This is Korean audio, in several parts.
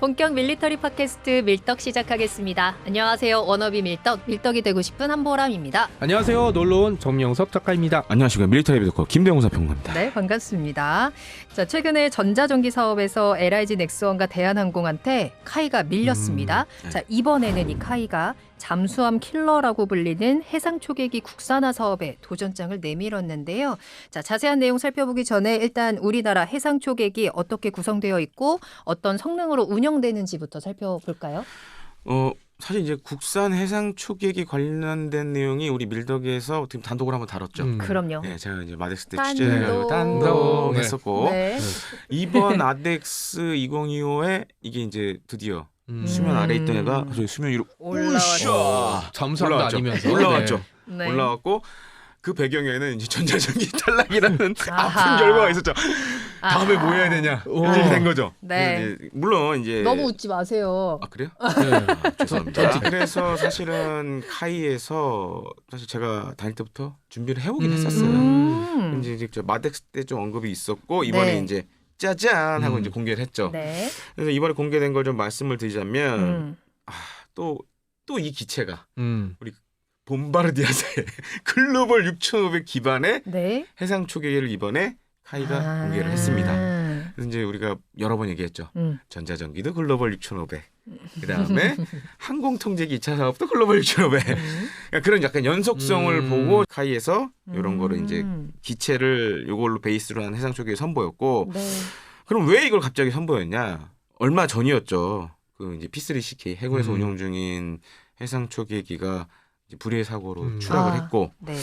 본격 밀리터리 팟캐스트 밀떡 시작하겠습니다. 안녕하세요. 워너비 밀떡, 밀떡이 되고 싶은 한보람입니다. 안녕하세요. 놀러온 정명섭 작가입니다. 안녕하십니까 밀리터리 비더커 김대웅 사 평론가입니다. 네, 반갑습니다. 자, 최근에 전자전기 사업에서 LIG 넥스원과 대한항공한테 카이가 밀렸습니다. 음, 자, 이번에는 이 카이가 잠수함 킬러라고 불리는 해상 초계기 국산화 사업에 도전장을 내밀었는데요. 자, 자세한 내용 살펴보기 전에 일단 우리나라 해상 초계기 어떻게 구성되어 있고 어떤 성능으로 운영되는지부터 살펴볼까요? 어 사실 이제 국산 해상 초계기 관련된 내용이 우리 밀덕에서 어떻게 단독으로 한번 다뤘죠. 음. 그럼요. 네, 제가 이제 마덱스 때 단독. 취재해가지고 단독 네. 했었고 네. 이번 아덱스 2025에 이게 이제 드디어 음. 수면 아래 있던 애가 저희 수면 위로 올라왔죠. 어, 잠수함도 올라왔죠. 아니면서 올라왔죠. 네. 올라왔고 그 배경에는 이제 전자전기 탈락이라는. 아픈 결과가 있었죠. 다음에 뭐 해야 되냐 오. 이렇게 된 거죠. 네. 그래서 이제 물론 이제 너무 웃지 마세요. 아 그래요? 네. 아, 죄송합니다. 그래서 사실은 카이에서 사실 제가 다닐 때부터 준비를 해오긴 음. 했었어요. 음. 이제 이제 저 마덱스 때 좀 언급이 있었고 이번에 네. 이제 짜잔 하고 음. 이제 공개를 했죠. 네. 그래서 이번에 공개된 걸 좀 말씀을 드리자면 음. 또또 이 기체가 음. 봄바르디아사의 글로벌 6,500 기반의 네. 해상 초계기를 이번에 카이가 아. 공개를 했습니다. 그래서 이제 우리가 여러 번 얘기했죠. 음. 전자전기도 글로벌 6,500. 그다음에 항공통제기 2차 사업도 글로벌 6,500. 음. 그러니까 그런 약간 연속성을 음. 보고 카이에서 이런 거를 이제 음. 기체를 요걸로 베이스로 한 해상 초계에 선보였고 네. 그럼 왜 이걸 갑자기 선보였냐? 얼마 전이었죠. 그 이제 P3CK 해군에서 음. 운영 중인 해상 초계기가 이제 불의 사고로 음. 추락을 아. 했고 네.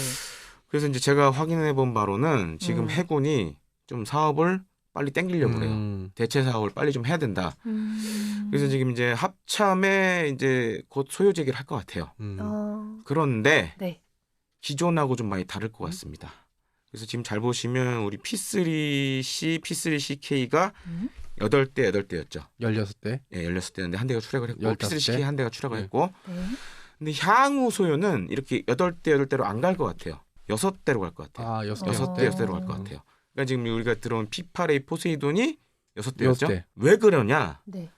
그래서 이제 제가 확인해 본 바로는 지금 음. 해군이 좀 사업을 빨리 땡기려고 그래요. 음. 대체 사업을 빨리 좀 해야 된다. 음. 그래서 지금 이제 합참에 이제 곧 소요 제기를 할 것 같아요. 음. 어. 그런데 네. 기존하고 좀 많이 다를 것 같습니다. 그래서 지금 잘 보시면 우리 P3C, P3CK가 음. 8대 8대였죠. 16대. 예, 16대였는데 한 대가 추락을 했고 열다섯 대? P3CK 한 대가 추락을 네. 했고 네. 근데 향후 소요는 이렇게 8대 8대로 안 갈 것 같아요. 6대로 갈 것 같아요. 아, 6대. 여섯 어. 대 6대로 갈 것 같아요. 그러니까 지금 우리가 들어온 P8A 포세이돈이 6대였죠. 여섯 대. 왜 그러냐? 네.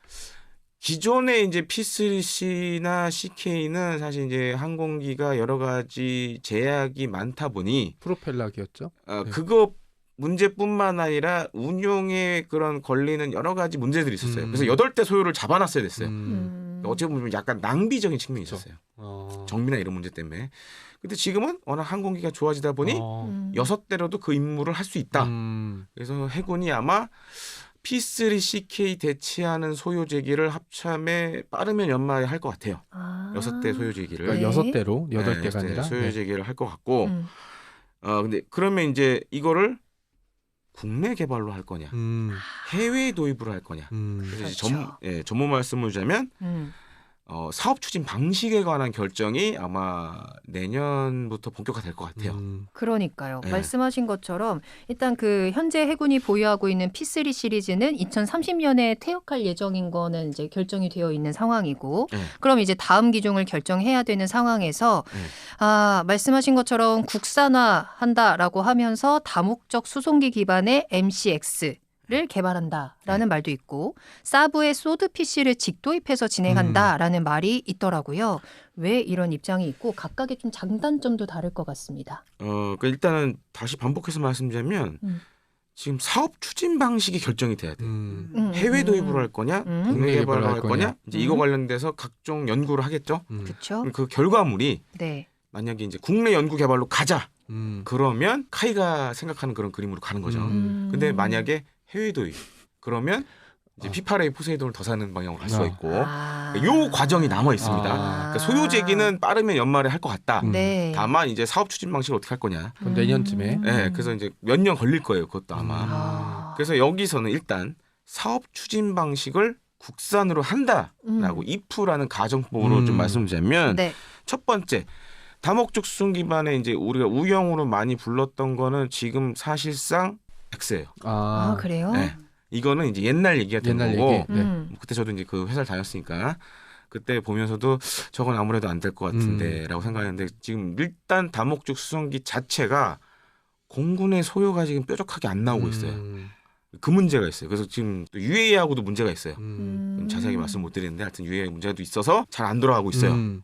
기존에 이제 P3C나 CK는 사실 이제 항공기가 여러 가지 제약이 많다 보니 프로펠러기였죠. 어, 네. 그거 문제뿐만 아니라 운용에 그런 걸리는 여러 가지 문제들이 있었어요. 음. 그래서 여덟 대 소요를 잡아놨어야 됐어요. 음. 어찌 보면 약간 낭비적인 측면이. 있었어요. 어. 정비나 이런 문제 때문에. 근데 지금은 워낙 항공기가 좋아지다 보니 어. 음. 여섯 대로도 그 임무를 할 수 있다. 음. 그래서 해군이 아마 P3CK 대체하는 소요 제기를 합참에 빠르면 연말에 할 것 같아요. 아. 여섯 대 소요 제기를. 그러니까 네. 6대로 8대가 네, 아니라. 소요 네. 제기를 할것 같고. 음. 어 근데 그러면 이제 이거를 국내 개발로 할 거냐, 음. 해외 도입으로 할 거냐. 음. 그래서 이제 그렇죠. 전, 예, 전문 말씀을 드자면 음. 어, 사업 추진 방식에 관한 결정이 아마 내년부터 본격화될 것 같아요. 음. 그러니까요. 네. 말씀하신 것처럼 일단 그 현재 해군이 보유하고 있는 P3 시리즈는 2030년에 퇴역할 예정인 거는 이제 결정이 되어 있는 상황이고 네. 그럼 이제 다음 기종을 결정해야 되는 상황에서 네. 아, 말씀하신 것처럼 국산화한다라고 하면서 다목적 수송기 기반의 MCX 를 개발한다라는 네. 말도 있고 사브의 소드 PC를 직도입해서 진행한다라는 말이 있더라고요. 왜 이런 입장이 있고 각각의 좀 장단점도 다를 것 같습니다. 어, 그 일단은 다시 반복해서 말씀드리면 음. 지금 사업 추진 방식이 결정이 돼야 돼. 요 음. 음, 해외 음, 도입으로 할 거냐, 음. 국내 개발로 할할 거냐, 거냐. 이제 이거 음. 관련돼서 각종 연구를 하겠죠. 음. 그렇죠. 그 결과물이 네. 만약에 이제 국내 연구 개발로 가자. 음. 그러면 카이가 생각하는 그런 그림으로 가는 거죠. 음. 근데 만약에 해외 도입 그러면 이제 아. P8A 포세이돈을 더 사는 방향으로 갈 수가 아. 있고 아. 요 과정이 남아 있습니다. 아. 그러니까 소요 제기는 빠르면 연말에 할 것 같다. 음. 네. 다만 이제 사업 추진 방식을 어떻게 할 거냐. 그럼 내년쯤에? 음. 네, 그래서 이제 몇 년 걸릴 거예요. 그것도 아마. 음. 아. 그래서 여기서는 일단 사업 추진 방식을 국산으로 한다라고 음. if라는 가정법으로 음. 좀 말씀드리자면 네. 첫 번째 다목적 수송 기반의 이제 우리가 우영으로 많이 불렀던 거는 지금 사실상 X예요. 아, 아, 그래요? 네. 이거는 이제 옛날 얘기가 된 옛날 거고 얘기. 네. 음. 그때 저도 이제 그 회사를 다녔으니까 그때 보면서도 저건 아무래도 안 될 것 같은데라고 생각했는데 지금 일단 다목적 수송기 자체가 공군의 소요가 지금 뾰족하게 안 나오고 있어요. 음. 그 문제가 있어요. 그래서 지금 또 UA하고도 문제가 있어요. 음. 음. 자세하게 말씀 못 드리는데 하여튼 UA 문제도 있어서 잘 안 돌아가고 있어요. 음.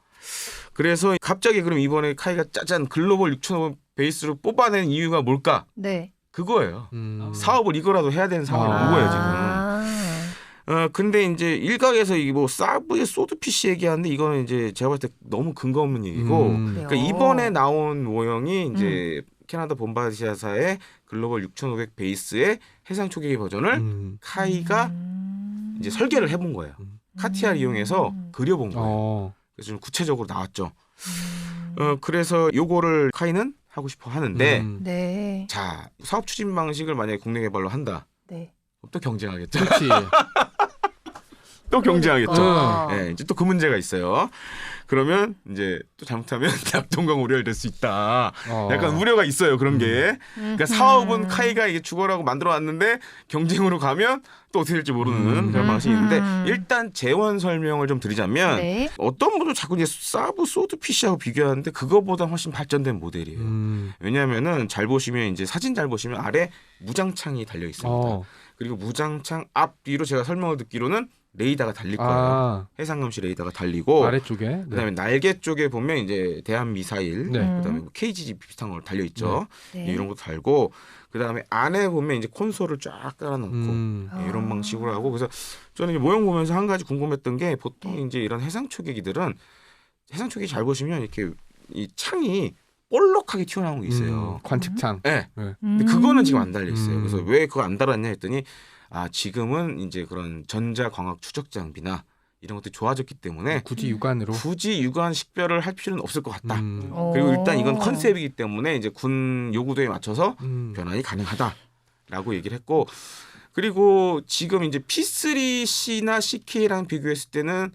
그래서 갑자기 그럼 이번에 카이가 짜잔 글로벌 6,500 베이스를 뽑아낸 이유가 뭘까? 네. 그거예요. 음. 사업을 이거라도 해야 되는 상황이 아. 온 거예요 지금. 아. 어 근데 이제 일각에서 이뭐 사브의 소드 PC 얘기하는데 이거는 이제 제가 봤을 때 너무 근거 없는 얘기고. 음. 그러니까 이번에 나온 모형이 이제 캐나다 본바디샤사의 글로벌 6,500 베이스의 해상 초계기 버전을 음. 카이가 음. 이제 설계를 해본 거예요. 음. 카티아를 이용해서 음. 그려본 거예요. 어. 그래서 좀 구체적으로 나왔죠. 음. 어 그래서 요거를 카이는 하고 싶어 하는데 음. 네. 자 사업 추진 방식을 만약에 국내 개발로 한다. 네. 그럼 또 경쟁하겠죠. 그렇지. 또 경쟁하겠죠. 어. 아. 예, 이제 또 그 문제가 있어요. 그러면 이제 또 잘못하면 낙동강 우려될 수 있다. 어. 약간 우려가 있어요. 그런 게. 그러니까 사업은 카이가 이게 죽어라고 만들어 놨는데 경쟁으로 가면 또 어떻게 될지 모르는 음. 그런 방식이 있는데 음. 일단 재원 설명을 좀 드리자면 네. 어떤 분은 자꾸 이제 사브 소드 PC하고 비교하는데 그거보다 훨씬 발전된 모델이에요. 음. 왜냐하면은 잘 보시면 이제 사진 잘 보시면 아래 무장창이 달려 있습니다. 어. 그리고 무장창 앞 뒤로 제가 설명을 듣기로는 레이더가 달릴 거예요. 아. 해상 감시 레이더가 달리고 아래쪽에. 네. 그다음에 날개 쪽에 보면 이제 대한 미사일, 네. 그다음에 뭐 KGG 비슷한 거 달려 있죠. 네. 이런 것도 달고 그다음에 안에 보면 이제 콘솔을 쫙 깔아놓고 음. 예, 이런 아. 방식으로 하고 그래서 저는 이 모형 보면서 한 가지 궁금했던 게 보통 이제 이런 해상 초계기들은 해상 초계기 잘 보시면 이렇게 이 창이 볼록하게 튀어나온 게 있어요. 음. 관측창. 네. 네. 근데 그거는 지금 안 달려 있어요. 음. 그래서 왜 그거 안 달았냐 했더니 아 지금은 이제 그런 전자 광학 추적 장비나 이런 것들이 좋아졌기 때문에 굳이 육안으로. 굳이 육안 식별을 할 필요는 없을 것 같다. 음. 어. 그리고 일단 이건 컨셉이기 때문에 이제 군 요구도에 맞춰서 음. 변환이 가능하다라고 얘기를 했고 그리고 지금 이제 P3C나 CK랑 비교했을 때는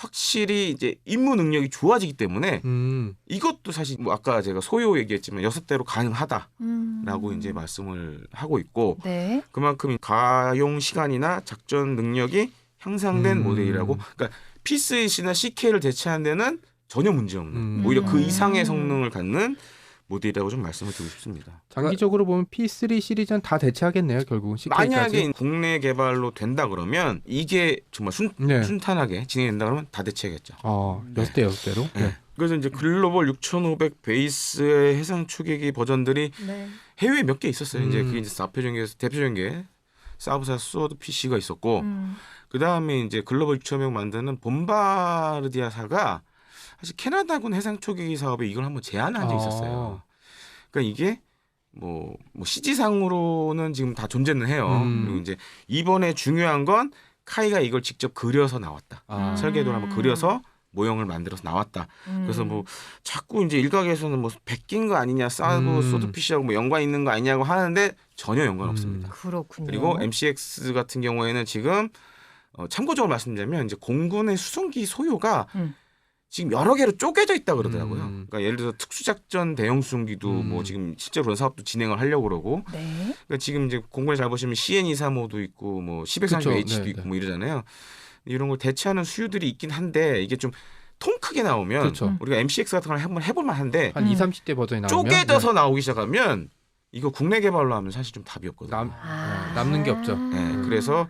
확실히 이제 임무 능력이 좋아지기 때문에 음. 이것도 사실 뭐 아까 제가 소요 얘기했지만 여섯 대로 가능하다라고 음. 이제 말씀을 하고 있고 네. 그만큼 가용 시간이나 작전 능력이 향상된 음. 모델이라고 그러니까 P3C나 CK를 대체하는 데는 전혀 문제 없는 음. 오히려 그 음. 이상의 성능을 갖는 모델이라고 좀 말씀을 드리고 싶습니다. 장기적으로 보면 P3 시리즈는 다 대체하겠네요. 결국은 CK까지. 만약에 국내 개발로 된다 그러면 이게 정말 순, 네. 순탄하게 진행된다 그러면 다 대체하겠죠. 어, 여섯 대 여섯 대로. 네. 그래서 이제 글로벌 6,500 베이스의 해상 추계기 버전들이 네. 해외에 몇 개 있었어요. 이제 음. 그게 이제 대표적인 게 대표적인 게 사브사 소드 PC가 있었고 음. 그 다음에 이제 글로벌 6,500 만드는 봄바르디아사가 사실 캐나다군 해상 초계기 사업에 이걸 한번 제안한 적이 있었어요. 어. 그러니까 이게 뭐, 뭐 CG상으로는 지금 다 존재는 해요. 음. 그리고 이제 이번에 중요한 건 카이가 이걸 직접 그려서 나왔다. 아. 설계도를 한번 그려서 모형을 만들어서 나왔다. 음. 그래서 뭐 자꾸 이제 일각에서는 뭐 베낀 거 아니냐, 사브 음. 소드피시하고 뭐 연관 있는 거 아니냐고 하는데 전혀 연관 음. 없습니다. 그렇군요. 그리고 MCX 같은 경우에는 지금 어, 참고적으로 말씀드리면 이제 공군의 수송기 소요가 음. 지금 여러 개로 쪼개져 있다 그러더라고요. 음. 그러니까 예를 들어서 특수작전 대형 수송기도 음. 뭐 지금 실제로 그런 사업도 진행을 하려고 그러고 네. 그러니까 지금 이제 공군에 잘 보시면 CN235도 있고 뭐 1030H도 그쵸. 네, 있고 네. 뭐 이러잖아요. 이런 걸 대체하는 수요들이 있긴 한데 이게 좀 통 크게 나오면 그렇죠. 우리가 MCX 같은 걸 한번 해볼 만한데 한 음. 2, 30대 버전이 나오면 쪼개져서 나오기 시작하면 이거 국내 개발로 하면 사실 좀 답이 없거든요. 남, 아. 네, 남는 게 없죠. 네, 그래서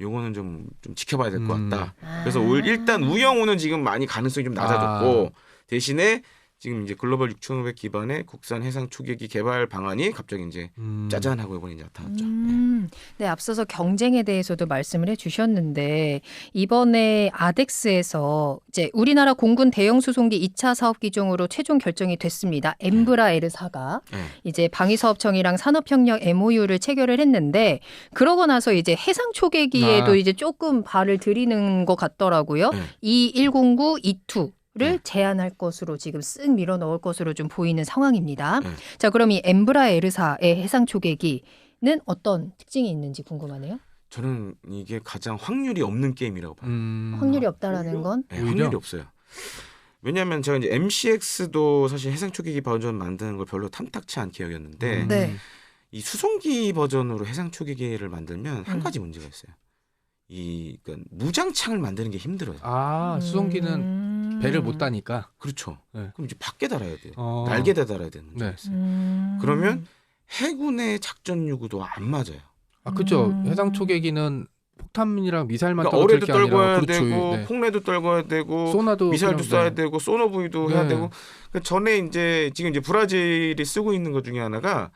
요거는 좀, 좀 지켜봐야 될것 음. 같다. 아. 그래서 올- 일단 우영우는 지금 많이 가능성이 좀 낮아졌고 대신에 지금 이제 글로벌 6,500 기반의 국산 해상 초계기 개발 방안이 갑자기 이제 음. 짜잔 하고 이번에 이제 나타났죠. 음, 네, 앞서서 경쟁에 대해서도 말씀을 해주셨는데 이번에 아덱스에서 이제 우리나라 공군 대형 수송기 2차 사업 기종으로 최종 결정이 됐습니다. 엠브라 에르사가 네. 이제 방위사업청이랑 산업협력 MOU를 체결을 했는데 그러고 나서 이제 해상 초계기에도 아. 이제 조금 발을 들이는 것 같더라고요. 네. 이 109, 22. 를 네. 제한할 것으로 지금 쓱 밀어 넣을 것으로 좀 보이는 상황입니다. 네. 자, 그럼 이 엠브라 에르사의 해상 초계기는 어떤 특징이 있는지 궁금하네요. 저는 이게 가장 확률이 없는 게임이라고 봐요. 음. 확률이 없다라는 건 네, 오히려? 확률이 없어요. 왜냐하면 제가 이제 MCX도 사실 해상 초계기 버전 만드는 걸 별로 탐탁치 않게 여겼는데 음. 네. 이 수송기 버전으로 해상 초계기를 만들면 한 음. 가지 문제가 있어요. 이 그러니까 무장창을 만드는 게 힘들어요. 아, 수송기는 음. 배를 못 따니까. 그렇죠. 네. 그럼 이제 밖에 달아야 돼요. 어. 날개에다 달아야 되는 문제가 네. 있어요. 음. 그러면 해군의 작전 요구도 안 맞아요. 아 그죠. 음. 해상 초계기는 폭탄이랑 미사일만 그러니까 떨어질 어뢰도 게 아니라 떨궈야 그렇죠. 되고 네. 폭레도 떨궈야 되고 소나도 미사일도 쏴야 네. 되고 소노브이도 해야 네. 되고 그러니까 전에 이제 지금 이제 브라질이 쓰고 있는 것 중에 하나가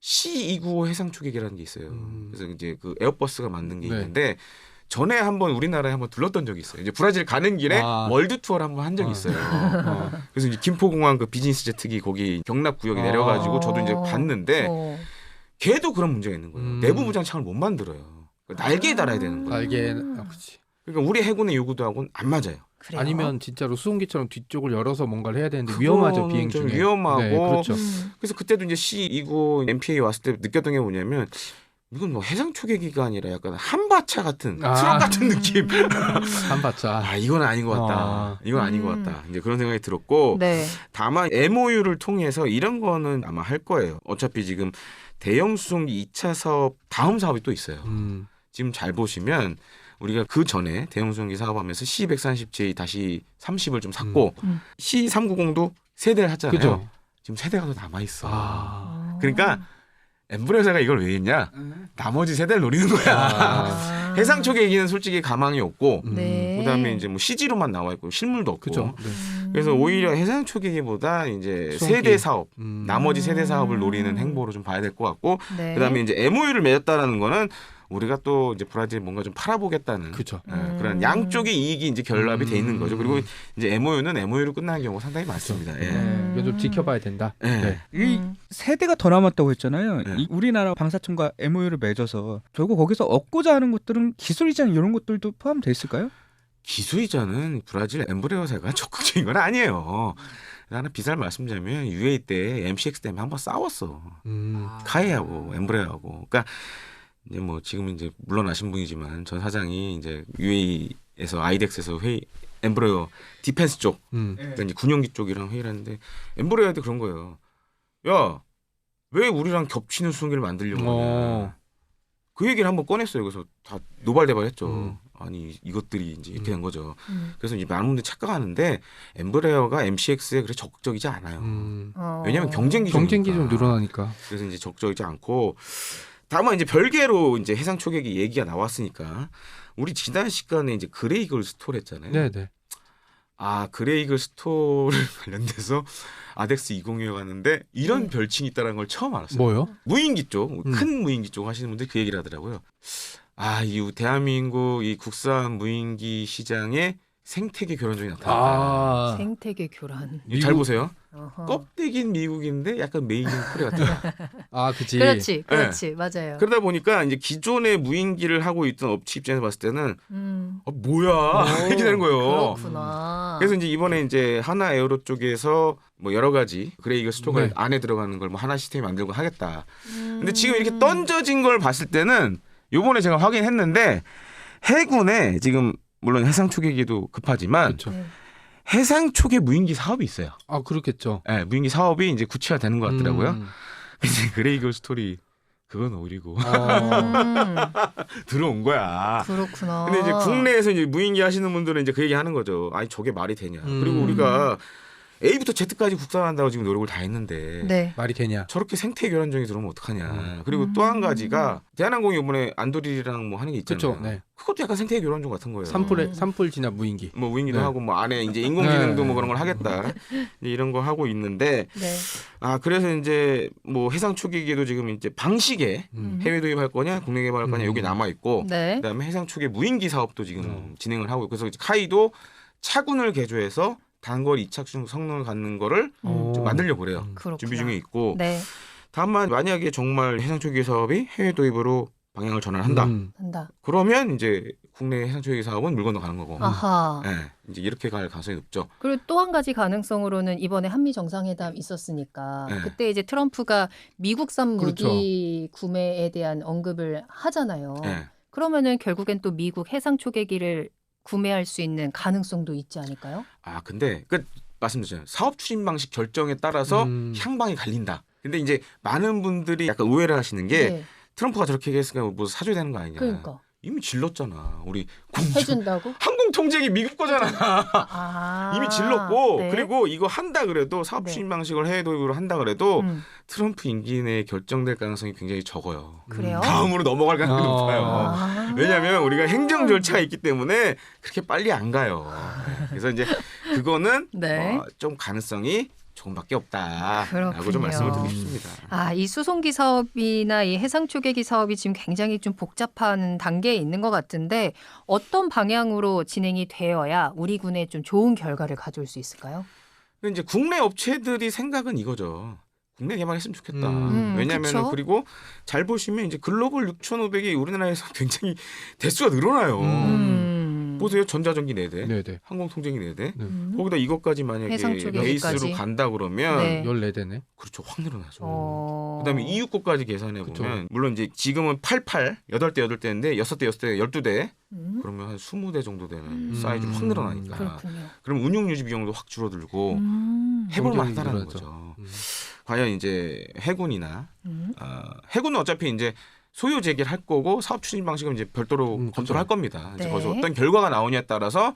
C295 해상 초계기라는 게 있어요. 음. 그래서 이제 그 에어버스가 만든 게 네. 있는데 전에 한번 우리나라에 한번 들렀던 적이 있어요. 이제 브라질 가는 길에 아. 월드 투어를 한번 한 적이 아. 있어요. 어. 그래서 이제 김포공항 그 비즈니스 제트기 거기 경납 구역에 아. 내려가지고 저도 이제 어. 봤는데 어. 걔도 그런 문제가 있는 거예요. 음. 내부 무장창을 못 만들어요. 날개에 달아야 되는 거예요. 날개 아, 그렇지. 그러니까 우리 해군의 요구도하고는 안 맞아요. 그래요? 아니면 진짜로 수송기처럼 뒤쪽을 열어서 뭔가를 해야 되는데 위험하죠 비행 좀 중에. 위험하고 네, 그렇죠. 음. 그래서 그때도 이제 C29 MPA 왔을 때 느꼈던 게 뭐냐면 이건 뭐 해상 초계기가 아니라 약간 한바차 같은 아. 트럭 같은 느낌. 한바차. 아 이건 아닌 것 같다. 아. 이건 아닌 것 음. 같다. 이제 그런 생각이 들었고 네. 다만 MOU를 통해서 이런 거는 아마 할 거예요. 어차피 지금 대형 수송기 2차 사업 다음 사업이 또 있어요. 음. 지금 잘 보시면 우리가 그 전에 대형 수송기 사업하면서 C130J 다시 30을 좀 샀고 음. C390도 세대를 샀잖아요. 그죠. 지금 세대가 더 남아 있어. 아. 그러니까 엠브레사가 이걸 왜 했냐? 나머지 세대를 노리는 거야. 아. 해상 초 계기는 솔직히 가망이 없고 음. 네. 그다음에 이제 뭐 CG로만 나와 있고 실물도 없고. 그죠. 네. 음. 그래서 오히려 해상 초 계기보다 이제 수송기. 세대 사업, 음. 나머지 세대 사업을 음. 노리는 행보로 좀 봐야 될 것 같고 네. 그다음에 이제 MOU를 맺었다라는 거는 우리가 또 이제 브라질 뭔가 좀 팔아보겠다는 그죠. 예, 음. 그런 양쪽의 이익이 이제 결합이 돼 있는 거죠. 그리고 음. 이제 MOU는 MOU로 끝나는 경우가 상당히 많습니다. 예. 음. 네, 이거 좀 지켜봐야 된다. 예. 네. 이 음. 세대가 더 남았다고 했잖아요. 네. 이 우리나라 방사청과 MOU를 맺어서 결국 거기서 얻고자 하는 것들은 기술이장 이런 것들도 포함돼 있을까요? 기술이자는 브라질 엠브레어사가 적극적인 건 아니에요. 하나 비쌀 말씀드리면 UA 때 MCX 때문에 한번 싸웠어. 음. 카이하고 엠브레어하고. 그러니까 이제 뭐 지금 이제 물러나신 분이지만 전 사장이 이제 UA에서 아이덱스에서 회의 엠브레어 디펜스 쪽, 음. 그러니까 이제 군용기 쪽이랑 회의를 하는데 엠브레어한테 그런 거예요. 야, 왜 우리랑 겹치는 수송기를 만들려고 하냐. 어. 그 얘기를 한번 꺼냈어요. 그래서 다 노발대발했죠. 음. 아니 이것들이 이제 이렇게 음. 된 거죠. 음. 그래서 이제 많은 분들이 착각하는데 엠브레어가 MCX에 그래 적극적이지 않아요. 음. 어. 왜냐하면 경쟁 기준 경쟁기 좀 늘어나니까. 그래서 이제 적극적이지 않고 다만 이제 별개로 이제 해상 초계기 얘기가 나왔으니까 우리 지난 시간에 이제 그레이글 스토리 했잖아요. 네, 네. 아 그레이글 스토를 관련돼서 아덱스 2025에 갔는데 이런 음. 별칭이 있다는 걸 처음 알았어요. 뭐요? 무인기 쪽, 음. 큰 무인기 쪽 하시는 분들 그 얘기를 하더라고요. 아, 이 대한민국 이 국산 무인기 시장에 생태계 교란종이 나타났다. 아. 생태계 교란. 이거 잘 미국- 보세요. 어허. 껍데기는 미국인데 약간 메이드 인 코리아 같아요. 아, 그지. 그렇지, 그렇지, 맞아요. 그러다 보니까 이제 기존의 무인기를 하고 있던 업체 입장에서 봤을 때는 음. 어, 뭐야 이렇게 되는 거예요. 그렇구나. 그래서 이제 이번에 이제 하나 에어로 쪽에서 뭐 여러 가지 그레이글 스토가 네. 안에 들어가는 걸 뭐 하나 시스템 만들고 하겠다. 음. 근데 지금 이렇게 던져진 걸 봤을 때는 요번에 제가 확인했는데 해군에 지금 물론 해상 초계기도 급하지만 그렇죠. 네. 해상 초계 무인기 사업이 있어요. 아, 그렇겠죠. 예, 무인기 사업이 이제 구체화되는 것 같더라고요. 음. 이제 그레이글 스토리 그건 오리고 어. 음, 들어온 거야. 그렇구나. 근데 이제 국내에서 이제 무인기 하시는 분들은 이제 그 얘기 하는 거죠. 아니 저게 말이 되냐. 음. 그리고 우리가 A부터 Z까지 국산한다고 지금 노력을 다 했는데 네. 말이 되냐? 저렇게 생태 교란종이 들어오면 어떡하냐. 음. 그리고 또한 음. 가지가 대한항공이 이번에 안도리랑 뭐 하는 게 있잖아요. 그렇죠. 네. 그것도 약간 생태 교란종 같은 거예요. 산불에 음. 산불 진압 무인기. 뭐 무인기도 네. 하고 뭐 안에 이제 인공지능도 네. 뭐 그런 걸 하겠다. 이런 거 하고 있는데 네. 아 그래서 이제 뭐 해상 초계기도 지금 이제 방식에 음. 해외 도입할 거냐 국내 개발할 거냐 음. 여기 남아 있고 네. 그다음에 해상 초계 무인기 사업도 지금 음. 진행을 하고 있고 그래서 이제 카이도 차군을 개조해서 단거리 이착륙 성능을 갖는 거를 어. 좀 만들려고 그래요. 음. 그렇구나. 준비 중에 있고 네. 다만 만약에 정말 해상 초계 사업이 해외 도입으로 방향을 전환한다. 음. 한다. 그러면 이제 국내 해상 초계 사업은 물 건너 가는 거고. 아하. 예, 이제 이렇게 갈 가능성이 높죠. 그리고 또 한 가지 가능성으로는 이번에 한미 정상회담 있었으니까 네. 그때 이제 트럼프가 미국산 그렇죠. 무기 구매에 대한 언급을 하잖아요. 예. 그러면은 결국엔 또 미국 해상 초계기를 구매할 수 있는 가능성도 있지 않을까요? 아 근데 그 말씀드렸잖아요. 사업 추진 방식 결정에 따라서 음. 향방이 갈린다. 근데 이제 많은 분들이 약간 오해를 하시는 게 네. 트럼프가 저렇게 얘기했으니까 뭐 사줘야 되는 거 아니냐. 그러니까. 이미 질렀잖아. 우리 공- 해준다고? 항공 통제기 미국 거잖아. 아, 이미 질렀고 네. 그리고 이거 한다 그래도 사업 네. 추진 방식을 해외 도입으로 한다 그래도 음, 트럼프 임기 내에 결정될 가능성이 굉장히 적어요. 그래요? 다음으로 넘어갈 가능성이 어. 높아요. 아. 왜냐하면 우리가 행정 절차가 있기 때문에 그렇게 빨리 안 가요. 네. 그래서 이제 그거는 네. 어, 좀 가능성이 조금밖에 없다라고 그렇군요. 좀 말씀을 드리고 싶습니다. 아, 이 수송기 사업이나 이 해상 초계기 사업이 지금 굉장히 좀 복잡한 단계에 있는 것 같은데 어떤 방향으로 진행이 되어야 우리 군에 좀 좋은 결과를 가져올 수 있을까요? 이제 국내 업체들이 생각은 이거죠. 국내 개발했으면 좋겠다. 음, 왜냐하면 그쵸? 그리고 잘 보시면 이제 글로벌 6,500이 우리나라에서 굉장히 대수가 늘어나요. 음. 음. 보세요, 전자전기 4대, 네네. 항공통제기 4대. 음. 거기다 이것까지 만약에. 베이스로 간다 그러면 네. 14대네. 그렇죠, 확 늘어나죠. 어. 그다음에 거까지 계산해 그쵸. 보면 물론 이제 지금은 88, 8대 8대인데 6대 6대 12대 음. 그러면 한 20대 정도 되는 음. 사이즈로 확 늘어나니까. 그렇군요. 그럼 운용 유지 비용도 확 줄어들고 음. 해볼 만하다는. 거죠. 음. 과연 이제 해군이나 음. 어, 해군은 어차피 이제 소요 제기를 할 거고 사업 추진 방식은 이제 별도로 음, 검토를 그쵸. 할 겁니다. 이제 네. 거기서 어떤 결과가 나오냐에 따라서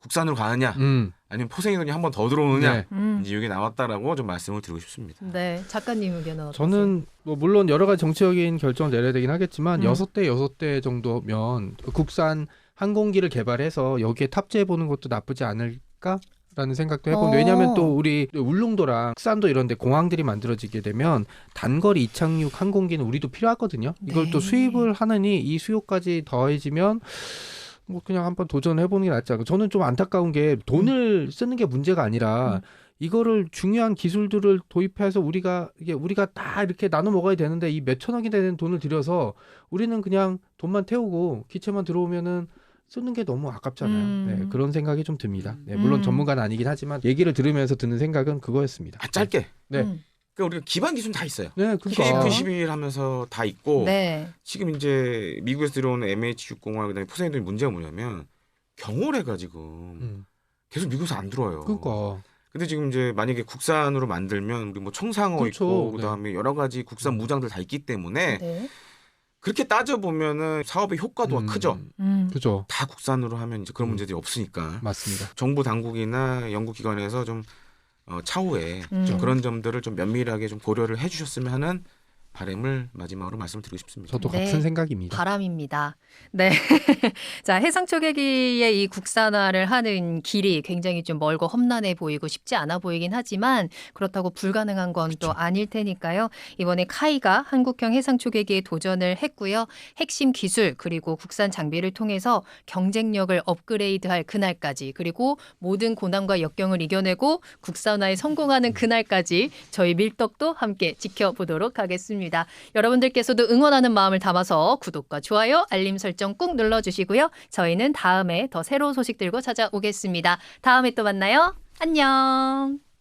국산으로 가느냐 음. 아니면 포세이돈이 한 번 더 들어오느냐 네. 음. 이제 이게 나왔다라고 좀 말씀을 드리고 싶습니다. 네, 작가님 의견은 어떠세요? 저는 뭐 물론 여러 가지 정치적인 결정을 내려야 되긴 하겠지만 음. 여섯 대 여섯 대 정도면 국산 항공기를 개발해서 여기에 탑재해 보는 것도 나쁘지 않을까 라는 생각도 해보는 어. 왜냐하면 또 우리 울릉도랑 국산도 이런 데 공항들이 만들어지게 되면 단거리 이착륙 항공기는 우리도 필요하거든요. 이걸 또 네. 수입을 하느니 이 수요까지 더해지면 뭐 그냥 한번 도전해 보는 게 낫지 않을까. 저는 좀 안타까운 게 돈을 쓰는 게 문제가 아니라 음. 이거를 중요한 기술들을 도입해서 우리가 이게 우리가 다 이렇게 나눠 먹어야 되는데 이 몇천억이 되는 돈을 들여서 우리는 그냥 돈만 태우고 기체만 들어오면은 쓰는 게 너무 아깝잖아요. 음. 네, 그런 생각이 좀 듭니다. 네, 물론 음. 전문가는 아니긴 하지만 얘기를 들으면서 드는 생각은 그거였습니다. 아, 짧게. 네. 음. 그러니까 우리가 기반 기술 다 있어요. 네, 그러니까 KF11 하면서 다 있고 네. 지금 이제 미국에서 들어오는 MH601 그다음에 포세이돈의 문제가 뭐냐면 경호래가 지금 음, 계속 미국에서 안 들어와요. 그러니까 근데 지금 이제 만약에 국산으로 만들면 우리 뭐 청상어 그렇죠. 있고 네. 그다음에 여러 가지 국산 무장들 다 있기 때문에 네. 그렇게 따져 보면은 사업의 효과도가 음, 크죠. 음. 그죠, 다 국산으로 하면 이제 그런 음. 문제들이 없으니까 맞습니다. 정부 당국이나 연구기관에서 좀 어, 차후에 음. 좀 그런 점들을 좀 면밀하게 좀 고려를 해주셨으면 하는 바람을 마지막으로 말씀드리고 싶습니다. 저도 네. 같은 생각입니다. 바람입니다. 네. 자, 해상 초계기의 이 국산화를 하는 길이 굉장히 좀 멀고 험난해 보이고 쉽지 않아 보이긴 하지만 그렇다고 불가능한 건 또 아닐 테니까요. 이번에 카이가 한국형 해상 초계기에 도전을 했고요. 핵심 기술 그리고 국산 장비를 통해서 경쟁력을 업그레이드할 그날까지 그리고 모든 고난과 역경을 이겨내고 국산화에 성공하는 그날까지 저희 밀떡도 함께 지켜보도록 하겠 습니다. 여러분들께서도 응원하는 마음을 담아서 구독과 좋아요, 알림 설정 꾹 눌러주시고요. 저희는 다음에 더 새로운 소식 들고 찾아오겠습니다. 다음에 또 만나요. 안녕.